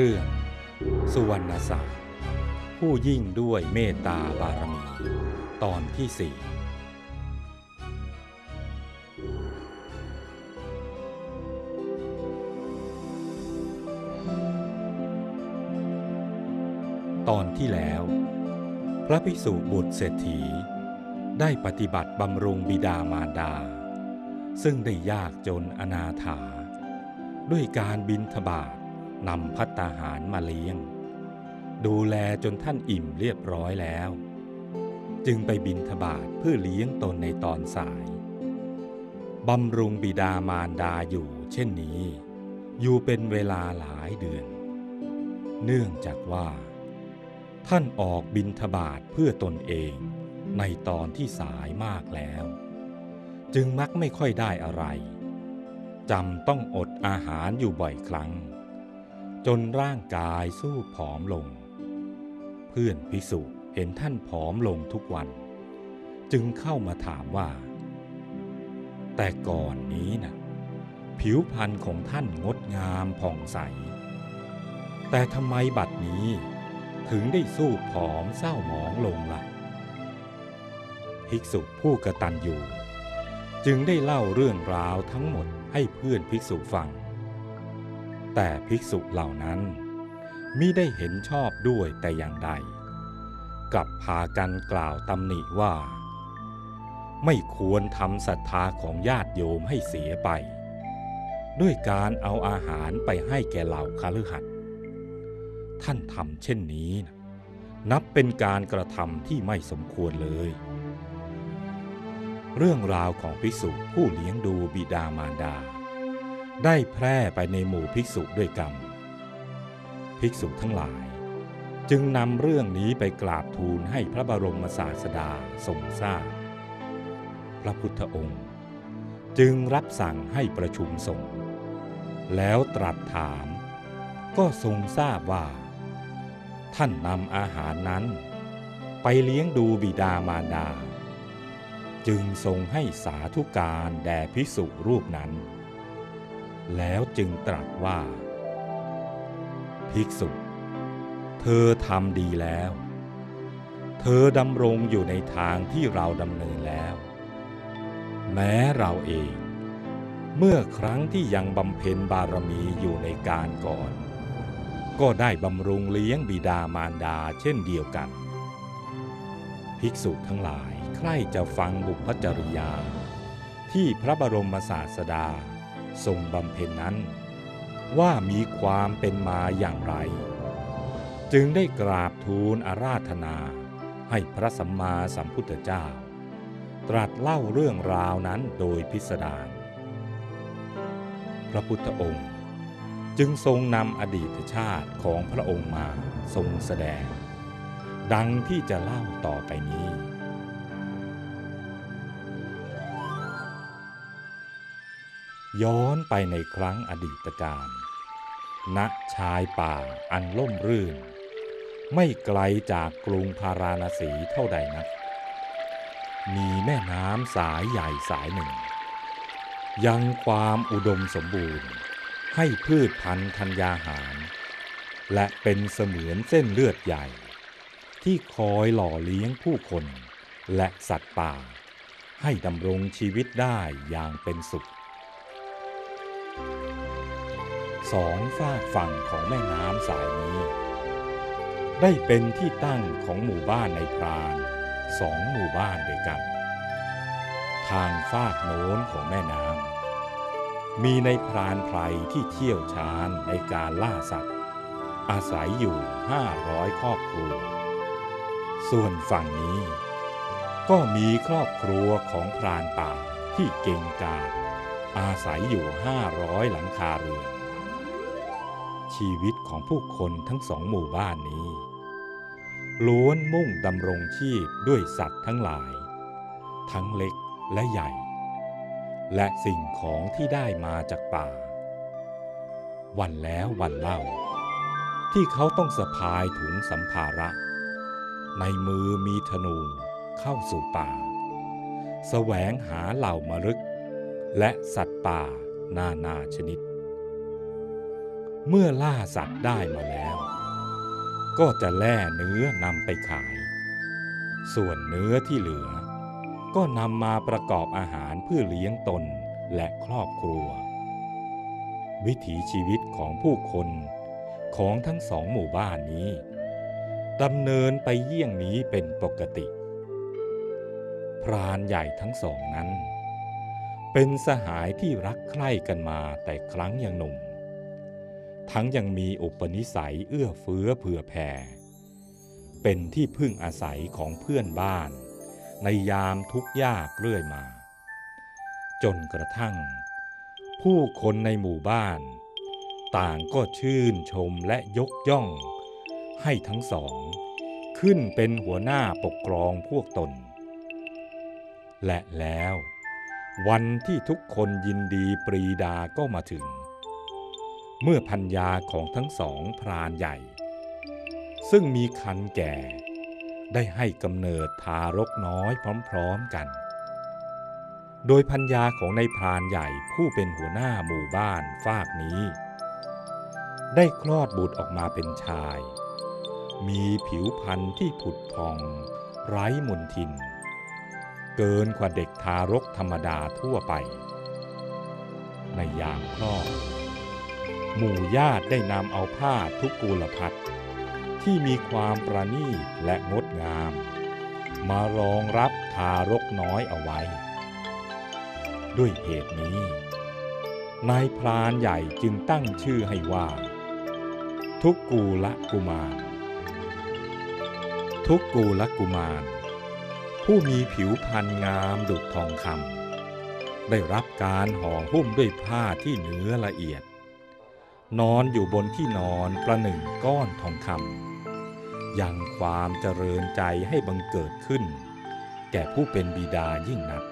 เรื่อง สุวรรณศักดิ์ผู้ยิ่งด้วยเมตตาบารมี ตอนที่สี่ตอนที่แล้ว พระภิกษุบุตรเศรษฐี ได้ปฏิบัติบำรุงบิดามารดา ซึ่งได้ยากจนอนาถา ด้วยการบินทบาท นำพัตตาหารมาเลี้ยง ดูแลจนท่านอิ่มเรียบร้อยแล้ว จึงไปบินทบาทเพื่อเลี้ยงตนในตอนสายบำรุงบิดามารดาอยู่เช่นนี้ อยู่เป็นเวลาหลายเดือน เนื่องจากว่า ท่านออกบินทบาทเพื่อตนเองในตอนที่สายมากแล้ว จึงมักไม่ค่อยได้อะไรจำต้องอดอาหารอยู่บ่อยครั้ง จนร่างกายสู้ผอมลง เพื่อนพิสุเห็นท่านผอมลงทุกวัน จึงเข้ามาถามว่า แต่ก่อนนี้นะผิวพรรณของท่านงดงามผ่องใส แต่ทำไมบัดนี้ถึงได้สู้ผอมเศร้าหมองลงละ่ะ ภิกษุผู้กระตันอยู่ จึงได้เล่าเรื่องราวทั้งหมดให้เพื่อนภิกษุฟัง แต่ภิกษุเหล่านั้นมิได้เห็นชอบด้วยแต่อย่างใด กลับพากันกล่าวตำหนิว่า ไม่ควรทำศรัทธาของญาติโยมให้เสียไป ด้วยการเอาอาหารไปให้แก่เหล่าคฤหัสท่านทำเช่นนี้นะนับเป็นการกระทำที่ไม่สมควรเลย เรื่องราวของภิกษุผู้เลี้ยงดูบิดามารดา ได้แพร่ไปในหมู่ภิกษุด้วยกัน ภิกษุทั้งหลาย จึงนำเรื่องนี้ไปกราบทูลให้พระบรมศาสดาทรงทราบพระพุทธองค์ จึงรับสั่งให้ประชุมสงฆ์แล้วตรัสถาม ก็ทรงทราบว่า ท่านนำอาหารนั้น ไปเลี้ยงดูบิดามารดา จึงทรงให้สาธุการแด่ภิกษุรูปนั้น แล้วจึงตรัสว่า ภิกษุ เธอทำดีแล้ว เธอดำรงอยู่ในทางที่เราดำเนินแล้ว แม้เราเอง เมื่อครั้งที่ยังบำเพ็ญบารมีอยู่ในการก่อน ก็ได้บำรุงเลี้ยงบิดามารดาเช่นเดียวกัน ภิกษุทั้งหลายใครจะฟังบุพจริยาที่พระบรมศาสดา ทรงบำเพ็ญนั้น ว่ามีความเป็นมาอย่างไร จึงได้กราบทูลอาราธนาให้พระสัมมาสัมพุทธเจ้า ตรัสเล่าเรื่องราวนั้นโดยพิสดารพระพุทธองค์ จึงทรงนำอดีตชาติของพระองค์มาทรงแสดง ดังที่จะเล่าต่อไปนี้ ย้อนไปในครั้งอดีตการณชายป่าอันล่มรื่น ไม่ไกลจากกรุงพาราณสีเท่าใดนัก มีแม่น้ำสายใหญ่สายหนึ่ง ยังความอุดมสมบูรณ์ ให้พืชพันธุ์ธัญญาหาร และเป็นเสมือนเส้นเลือดใหญ่ ที่คอยหล่อเลี้ยงผู้คนและสัตว์ป่า ให้ดำรงชีวิตได้อย่างเป็นสุข สองฝากฝั่งของแม่น้ำสายนี้ ได้เป็นที่ตั้งของหมู่บ้านในพรานสองหมู่บ้านด้วยกัน ทางฝากโน้นของแม่น้ำมีในพรานไพรที่เที่ยวชาญในการล่าสัตว์ อาศัยอยู่ห้าร้อยครอบครัว ส่วนฝั่งนี้ ก็มีครอบครัวของพรานป่าที่เก่งกาจอาศัยอยู่ห้าร้อยหลังคาเรือน ชีวิตของผู้คนทั้งสองหมู่บ้านนี้ ล้วนมุ่งดำรงชีพด้วยสัตว์ทั้งหลาย ทั้งเล็กและใหญ่ และสิ่งของที่ได้มาจากป่า วันแล้ววันเล่า ที่เขาต้องสะพายถุงสัมภาระ ในมือมีธนูเข้าสู่ป่า แสวงหาเหล่ามรึก และสัตว์ป่านานาชนิด เมื่อล่าสัตว์ได้มาแล้ว ก็จะแล่เนื้อนำไปขาย ส่วนเนื้อที่เหลือ ก็นำมาประกอบอาหารเพื่อเลี้ยงตนและครอบครัว วิถีชีวิตของผู้คนของทั้งสองหมู่บ้านนี้ดำเนินไปเยี่ยงนี้เป็นปกติ พรานใหญ่ทั้งสองนั้น เป็นสหายที่รักใคร่กันมาแต่ครั้งยังหนุ่ม ทั้งยังมีอุปนิสัยเอื้อเฟื้อเผื่อแผ่ เป็นที่พึ่งอาศัยของเพื่อนบ้าน ในยามทุกข์ยากเรื่อยมา จนกระทั่ง ผู้คนในหมู่บ้าน ต่างก็ชื่นชมและยกย่อง ให้ทั้งสอง ขึ้นเป็นหัวหน้าปกครองพวกตน และแล้ว วันที่ทุกคนยินดีปรีดาก็มาถึง เมื่อพัญญาของทั้งสองพรานใหญ่ ซึ่งมีคันแก่ ได้ให้กำเนิดทารกน้อยพร้อมๆกัน โดยพัญญาของในพรานใหญ่ผู้เป็นหัวหน้าหมู่บ้านฟากนี้ ได้คลอดบุตรออกมาเป็นชาย มีผิวพรรณที่ผุดพอง ไร้มนทิน เกินกว่าเด็กทารกธรรมดาทั่วไป ในยามคลอด หมู่ญาติได้นำเอาผ้าทุกกูลพัดที่มีความประณีตและงดงาม มารองรับทารกน้อยเอาไว้ ด้วยเหตุนี้ นายพรานใหญ่จึงตั้งชื่อให้ว่า ทุกกูละกุมาร ทุกกูละกุมาร ผู้มีผิวพรรณงามดุจทองคำได้รับการห่อหุ้มด้วยผ้าที่เนื้อละเอียด นอนอยู่บนที่นอนประหนึ่งก้อนทองคำยังความเจริญใจให้บังเกิดขึ้น แก่ผู้เป็นบิดายิ่งนัก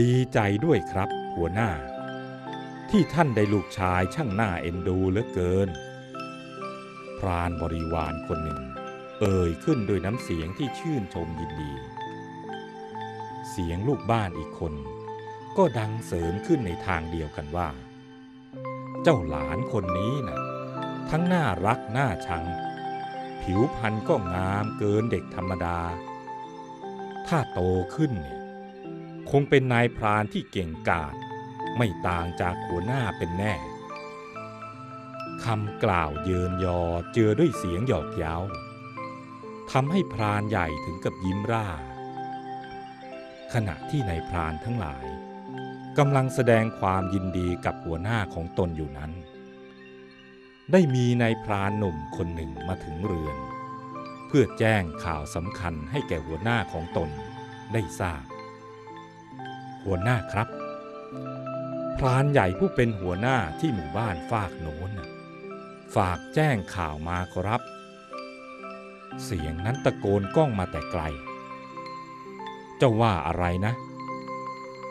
ดีใจด้วยครับหัวหน้า ที่ท่านได้ลูกชายช่างหน้าเอ็นดูเหลือเกิน พรานบริวารคนหนึ่ง เอ่ยขึ้นด้วยน้ำเสียงที่ชื่นชมยินดี เสียงลูกบ้านอีกคน ก็ดังเสริมขึ้นในทางเดียวกันว่า เจ้าหลานคนนี้นะ่ะทั้งน่ารักน่าชัง ผิวพรรณก็งามเกินเด็กธรรมดา ถ้าโตขึ้นเนี่ยคงเป็นนายพรานที่เก่งกาจไม่ต่างจากหัวหน้าเป็นแน่คำกล่าวเยินยอเจอด้วยเสียงหยอกเย้าทำให้พรานใหญ่ถึงกับยิ้มร่า ขณะที่นายพรานทั้งหลาย กำลังแสดงความยินดีกับหัวหน้าของตนอยู่นั้น ได้มีนายพรานหนุ่มคนหนึ่งมาถึงเรือน เพื่อแจ้งข่าวสำคัญให้แก่หัวหน้าของตนได้ทราบ หัวหน้าครับ พรานใหญ่ผู้เป็นหัวหน้าที่หมู่บ้านฝากโน้นฝากแจ้งข่าวมาครับ เสียงนั้นตะโกนก้องมาแต่ไกล เจ้าว่าอะไรนะเ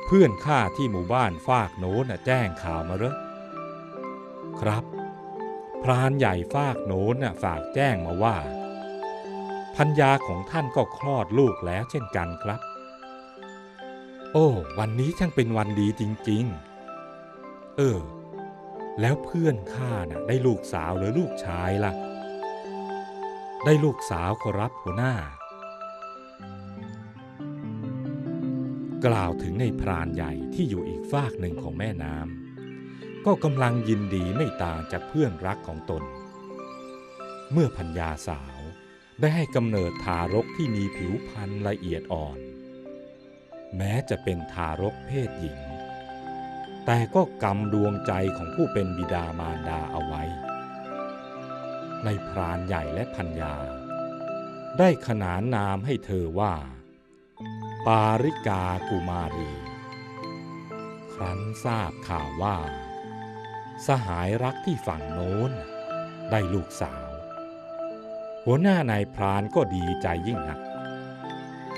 เพื่อนข้าที่หมู่บ้านฟากโน้นแจ้งข่าวมาเหรอครับ พรานใหญ่ฟากโน้นฝากแจ้งมาว่า พัญญาของท่านก็คลอดลูกแล้วเช่นกันครับ โอ้ วันนี้ช่างเป็นวันดีจริง ๆ เออ แล้วเพื่อนข้าน่ะ ได้ลูกสาวหรือลูกชายล่ะ ได้ลูกสาวขอรับหัวหน้า กล่าวถึงในพรานใหญ่ที่อยู่อีกฝากหนึ่งของแม่น้ำก็กำลังยินดีไม่ต่างจากเพื่อนรักของตน เมื่อพัญญาสาวได้ให้กำเนิดทารกที่มีผิวพรรณละเอียดอ่อน แม้จะเป็นทารกเพศหญิง แต่ก็กำดวงใจของผู้เป็นบิดามารดาเอาไว้ ในพรานใหญ่และพัญญา ได้ขนานนามให้เธอว่า ปาริกากุมารี ครั้นทราบข่าวว่า สหายรักที่ฝั่งโน้น ได้ลูกสาว หัวหน้านายพรานก็ดีใจยิ่งนัก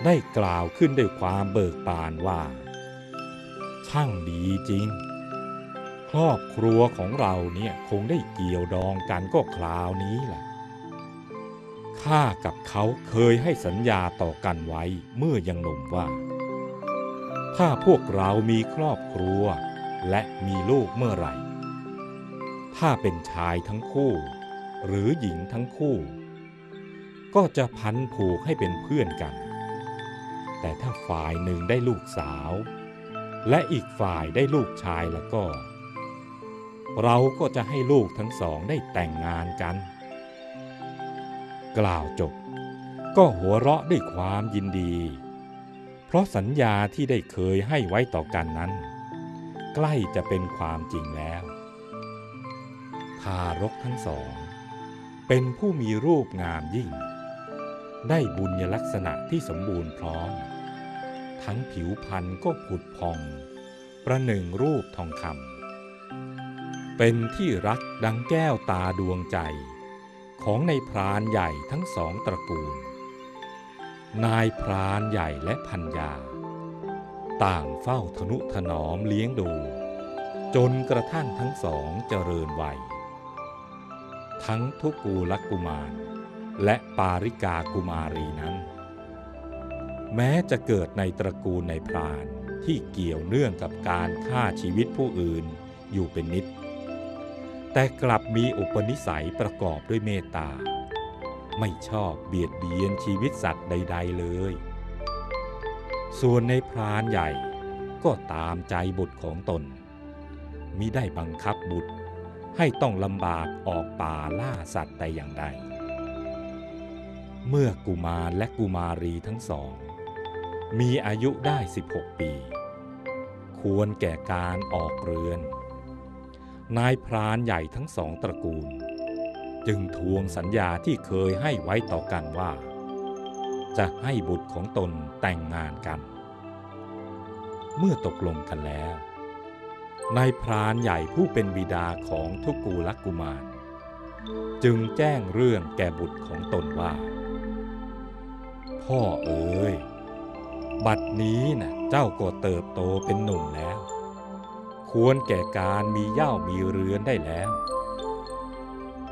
ได้กล่าวขึ้นด้วยความเบิกบานว่า ช่างดีจริง ครอบครัวของเราเนี่ยคงได้เกี่ยวดองกันก็คราวนี้แหละ ข้ากับเขาเคยให้สัญญาต่อกันไว้เมื่อยังหนุ่มว่า ถ้าพวกเรามีครอบครัวและมีลูกเมื่อไหร่ ถ้าเป็นชายทั้งคู่ หรือหญิงทั้งคู่ ก็จะพันผูกให้เป็นเพื่อนกัน แต่ถ้าฝ่ายหนึ่งได้ลูกสาว และอีกฝ่ายได้ลูกชายแล้วก็ เราก็จะให้ลูกทั้งสองได้แต่งงานกัน กล่าวจบ ก็หัวเราะด้วยความยินดี เพราะสัญญาที่ได้เคยให้ไว้ต่อกันนั้น ใกล้จะเป็นความจริงแล้ว ทารกทั้งสอง เป็นผู้มีรูปงามยิ่ง ได้บุญยลักษณะที่สมบูรณ์พร้อม ทั้งผิวพรรณก็ผุดพอง ประหนึ่งรูปทองคำเป็นที่รักดังแก้วตาดวงใจ ของในพรานใหญ่ทั้งสองตระกูล นายพรานใหญ่และพันยา ต่างเฝ้าทนุถนอมเลี้ยงดู จนกระทั่งทั้งสองเจริญวัย ทั้งทุกูลกุมาร และปาริกากุมารีนั้น แม้จะเกิดในตระกูลในพรานที่เกี่ยวเนื่องกับการฆ่าชีวิตผู้อื่นอยู่เป็นนิด แต่กลับมีอุปนิสัยประกอบด้วยเมตตา ไม่ชอบเบียดเบียนชีวิตสัตว์ใด ๆเลย ส่วนในพรานใหญ่ก็ตามใจบุตรของตนมิได้บังคับบุตรให้ต้องลำบากออกป่าล่าสัตว์แต่อย่างใด เมื่อกุมารและกุมารีทั้งสอง มีอายุได้ 16 ปี ควรแก่การออกเรือน นายพรานใหญ่ทั้งสองตระกูล จึงทวงสัญญาที่เคยให้ไว้ต่อกันว่า จะให้บุตรของตนแต่งงานกัน เมื่อตกลงกันแล้วนายพรานใหญ่ผู้เป็นบิดาของทุกูลกุมาร จึงแจ้งเรื่องแก่บุตรของตนว่า พ่อเอ๋ยบัดนี้นะเจ้าก็เติบโตเป็นหนุ่มแล้ว ควรแก่การมีเย้ามีเรือนได้แล้ว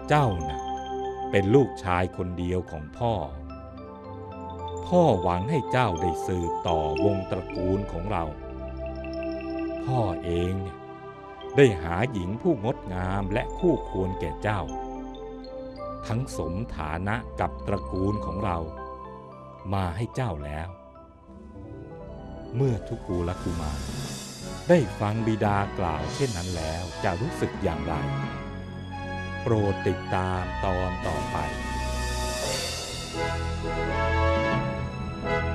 เจ้านะเป็นลูกชายคนเดียวของพ่อ พ่อหวังให้เจ้าได้สืบต่อวงตระกูลของเรา พ่อเองเนี่ยได้หาหญิงผู้งดงามและคู่ควรแก่เจ้า ทั้งสมฐานะกับตระกูลของเรา มาให้เจ้าแล้ว เมื่อทุกูลกุมาร ได้ฟังบิดากล่าวเช่นนั้นแล้วจะรู้สึกอย่างไร โปรดติดตามตอนต่อไป Thank you.